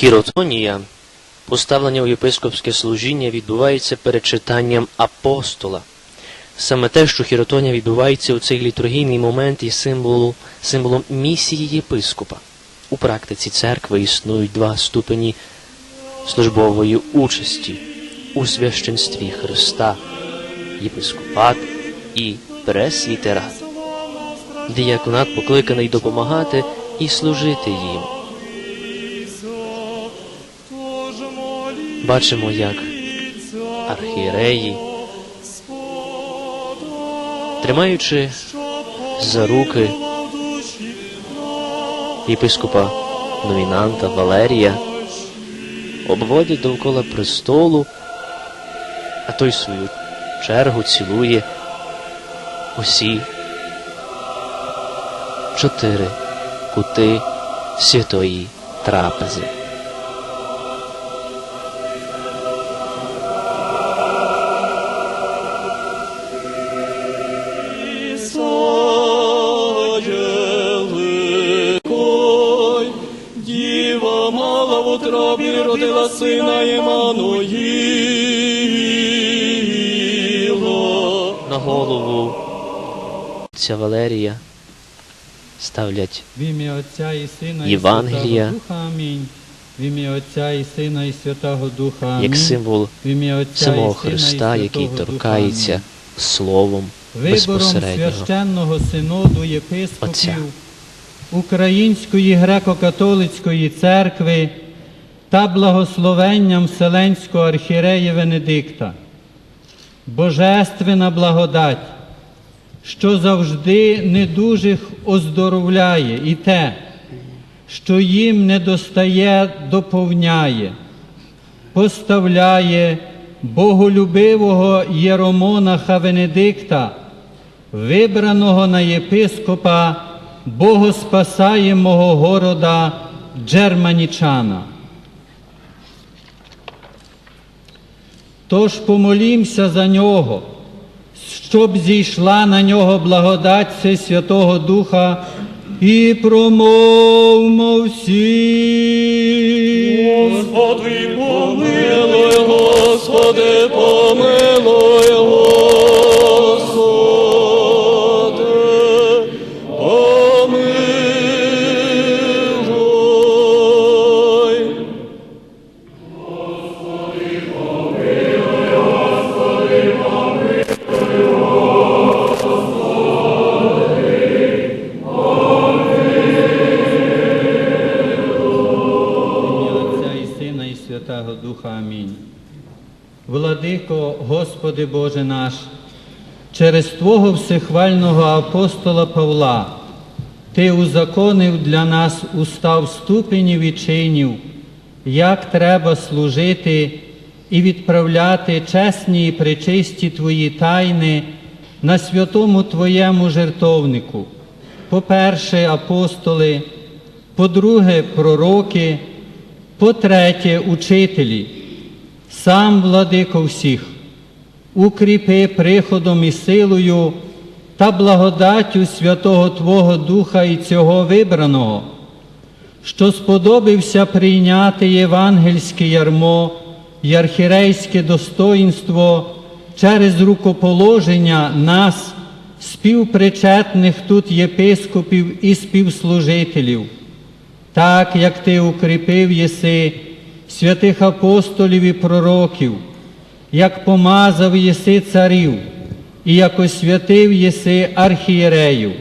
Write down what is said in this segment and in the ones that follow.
Хіротонія, поставлення у єпископське служіння, відбувається перед читанням апостола. Саме те, що хіротонія відбувається у цей літургійний момент, є символу, символом місії єпископа. У практиці церкви існують два ступені службової участі у священстві Христа, єпископат і пресвітерат. Діяконат покликаний допомагати і служити їм. Бачимо, як архієреї, тримаючи за руки єпископа номінанта Валерія, обводять довкола престолу, а той свою чергу цілує усі чотири кути святої трапези. Ця Валерія ставлять В ім'я Отця і Сина Євангелія. і. В ім'я Отця і Сина і Святого Духа. Амінь. як символ самого Христа, який торкається словом безпосереднього. священного синоду єпископів Отця. Української греко-католицької церкви та благословенням Вселенського архієрея Венедикта. Божественна благодать, що завжди недужих оздоровляє і те, що їм не достає, доповняє, поставляє боголюбивого єромонаха Венедикта, вибраного на єпископа богоспасаємого города Джерманічана. Тож помолімся за нього, щоб зійшла на нього благодать Святого Духа і промовмо всі. Господи, помилуй, Господи, помилуй, Господи Боже наш, через Твого всехвального апостола Павла Ти узаконив для нас устав ступенів і чинів, як треба служити і відправляти чесні і пречисті Твої тайни на святому Твоєму жертовнику. По-перше, апостоли, по-друге, пророки, по-третє, учителі, сам владико всіх, укріпи приходом і силою та благодаттю Святого Твого Духа і цього вибраного, що сподобився прийняти євангельське ярмо і архірейське достоїнство через рукоположення нас, співпричетних тут єпископів і співслужителів, так як ти укріпив єси святих апостолів і пророків, як помазав єси царів, і як освятив єси архієреїв.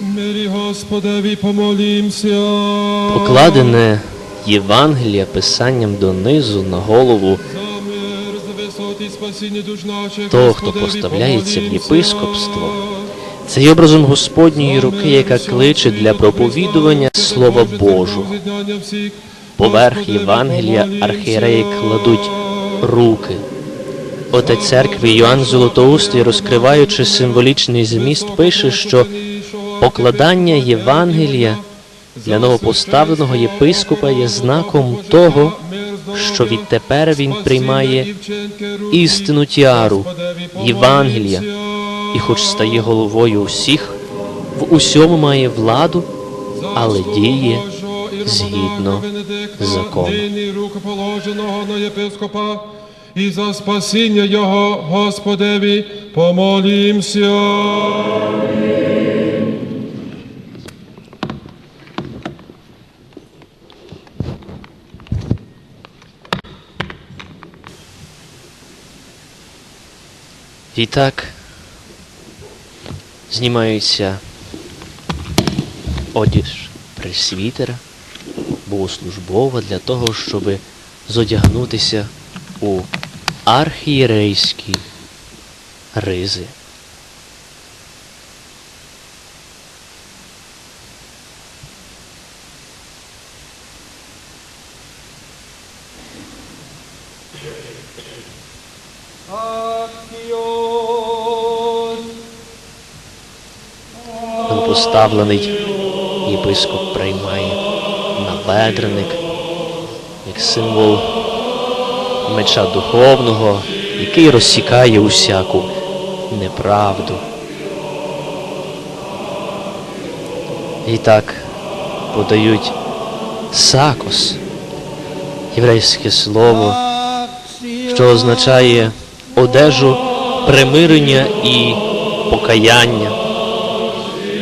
Мирі Господеві помолімся. Покладене Євангелія писанням донизу на голову того, хто поставляється в єпископство, це є образом Господньої руки, яка кличе для проповідування Слова Божого. Поверх Євангелія архієреї кладуть руки. Отець церкви Йоанн Золотоустий, розкриваючи символічний зміст, пише, що покладання Євангелія для новопоставленого єпископа є знаком того, що відтепер він приймає істину тіару Євангелія, і хоч стає головою усіх, в усьому має владу, але діє згідно Венедикта, закону. нині рукоположеного на єпископа, і за спасіння його, Господеві, помолімся. Відтак знімається одіж пресвітера, богослужбова для того, щоб зодягнутися у архієрейські ризи. Поставлений єпископ приймає набедреник як символ меча духовного, який розсікає усяку неправду. І так подають сакос, єврейське слово, що означає одежу примирення і покаяння.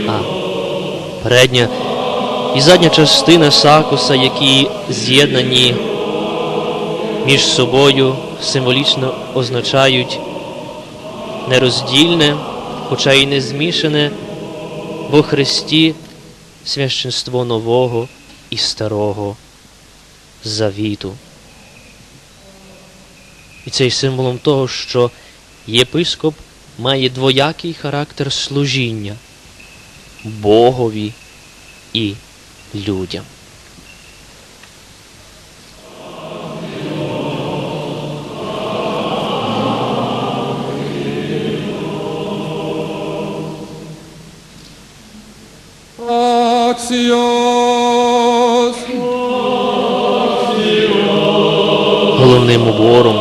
А передня і задня частина сакуса, які з'єднані між собою, символічно означають нероздільне, хоча й не змішане во Христі священство нового і старого завіту. І це є символом того, що єпископ має двоякий характер служіння Богові і людям. Головним убором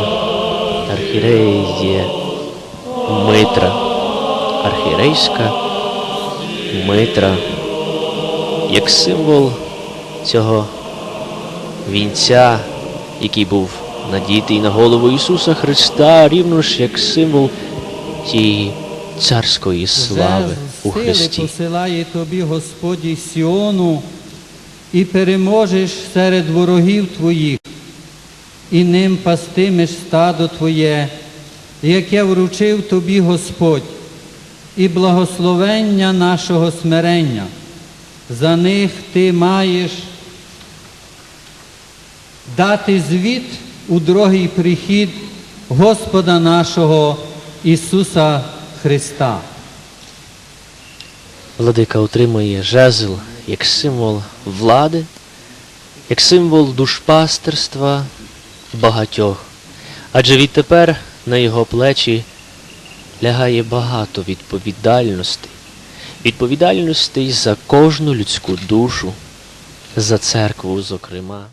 архіреї є митра, архірейська митра, як символ цього вінця, який був надітий на голову Ісуса Христа, рівно ж як символ тієї царської слави у Христі. посилає тобі Господь Сіону, і переможеш серед ворогів твоїх, і ним пастимеш стадо твоє, яке вручив тобі Господь, і благословення нашого смирення. За них ти маєш дати звіт у другий прихід Господа нашого Ісуса Христа. Владика отримує жезл як символ влади, як символ душпастерства багатьох. Адже відтепер на його плечі лягає багато відповідальностей. Відповідальностей за кожну людську душу, за церкву, зокрема.